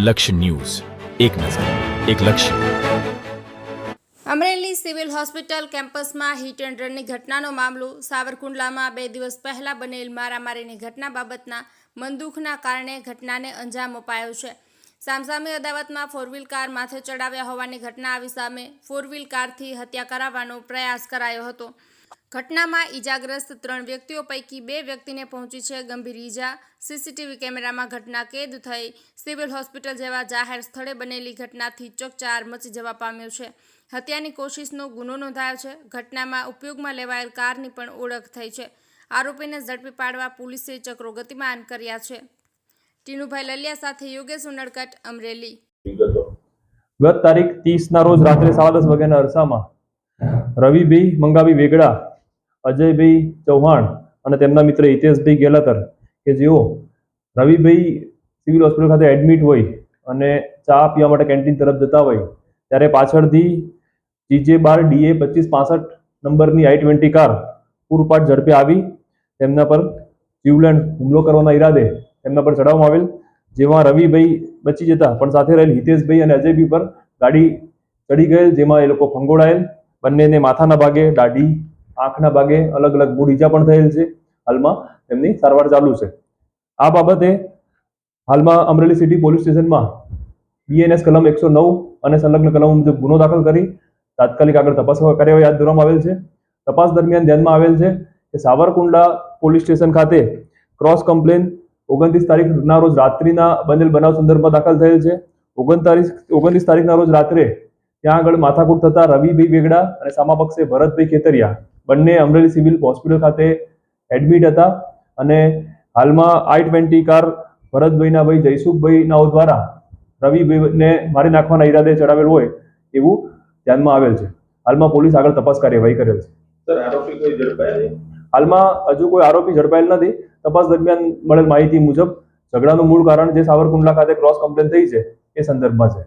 લક્ષ્ય ન્યૂઝ. એક નજર, એક લક્ષ્ય. અમરેલી સિવિલ હોસ્પિટલ કેમ્પસમાં હિટ એન્ડ રનની ઘટનાનો મામલો. સાવરકુંડલામાં બે દિવસ પહેલા બનેલ મારામારીની ઘટના બાબતના મંદુખના કારણે ઘટનાને અંજામ અપાયો છે. સામસામે અદાવતમાં ફોર વ્હીલ કાર માથે ચડાવ્યા હોવાની ઘટના આવી સામે ફોર વ્હીલ કારથી હત્યા કરાવવાનો પ્રયાસ કરાયો હતો. ઘટનામાં ઈજાગ્રસ્ત ત્રણ વ્યક્તિઓ પૈકી બે વ્યક્તિને પહોંચી છે ગંભીર ઈજા. સીસીટીવી કેમેરામાં ઘટના કેદ થઈ. સિવિલ હોસ્પિટલ જેવા જાહેર સ્થળે બનેલી ઘટનાથી ચકચાર મચી જવા પામ્યો છે. હત્યાની કોશિશનો ગુનો નોંધાયો છે. ઘટનામાં ઉપયોગમાં લેવાયેલ કારની પણ ઓળખ થઈ છે. આરોપીને ઝડપી પાડવા પોલીસે ચક્રો ગતિમાન કર્યા છે. ટીનુભાઈ લલિયા સાથે યોગેશ ઉનડકટ, અમરેલી. ગત તારીખ ત્રીસના રોજ રાત્રે સાડા દસ વાગ્યાના અરસામાં રવિભાઈ મંગાવી વેગડા અજયભાઈ ચૌહાણ અને તેમના મિત્ર હિતેશભાઈ ગેલાતર કે જેઓ રવિભાઈ સિવિલ હોસ્પિટલ ખાતે એડમિટ હોય અને ચા પીવા માટે કેન્ટીન તરફ જતા હોય, ત્યારે પાછળથી જીજે બાર ડીએ પચીસ પાસઠ નંબરની આઈ ટ્વેન્ટી કાર પૂરપાટ ઝડપે આવી. તેમના પર જીવલેણ હુમલો કરવાના ઈરાદે તેમના પર ચડાવવામાં આવેલ. જેમાં રવિભાઈ બચી જતા, પણ સાથે રહેલ હિતેશભાઈ અને અજયભાઈ પર ગાડી ચડી ગયેલ, જેમાં એ લોકો ફંગોળાયેલ. બંનેને માથાના ભાગે દાઢી આંખના ભાગે અલગ અલગ મૂળ ઈજા પણ થયેલ છે હાલમાં તેમની સારવાર ચાલુ છે. આ બાબતે હાલમાં અમરેલી સિટી પોલીસ સ્ટેશનમાં બીએનએસ કલમ એકસો નવ અને સંલગ્ન કલમ મુજબ ગુનો દાખલ કરી તાત્કાલિક આગળ તપાસ કાર્યવાહી હાથ ધરવામાં આવેલ છે. તપાસ દરમિયાન ધ્યાનમાં આવેલ છે કે સાવરકુંડલા પોલીસ સ્ટેશન ખાતે ક્રોસ કમ્પ્લેન ઓગણત્રીસ તારીખના રોજ રાત્રિના બનેલ બનાવ સંદર્ભમાં દાખલ થયેલ છે. ઓગણતારીસ ઓગણત્રીસ તારીખના રોજ રાત્રે ત્યાં આગળ માથાકૂટ થતા રવિભાઈ વેગડા અને સામા પક્ષે ભરતભાઈ ખેતરિયા બંને અમરેલી સિવિલ હોસ્પિટલ ખાતે એડમિટ હતા અને હાલમાં આઈ ટ્વેન્ટી કાર ભરતભાઈના ભાઈ જયસુખભાઈ નાઓ દ્વારા રવિભાઈને મારી નાખવાના ઈરાદે ચડાવેલ હોય એવું ધ્યાનમાં આવેલ છે. હાલમાં પોલીસ આગળ તપાસ કાર્યવાહી કરેલ છે. હાલમાં હજુ કોઈ આરોપી ઝડપાયેલ નથી. તપાસ દરમિયાન મળેલ માહિતી મુજબ ઝઘડાનું મૂળ કારણ જે સાવરકુંડલા ખાતે ક્રોસ કમ્પ્લેન થઈ છે એ સંદર્ભમાં છે.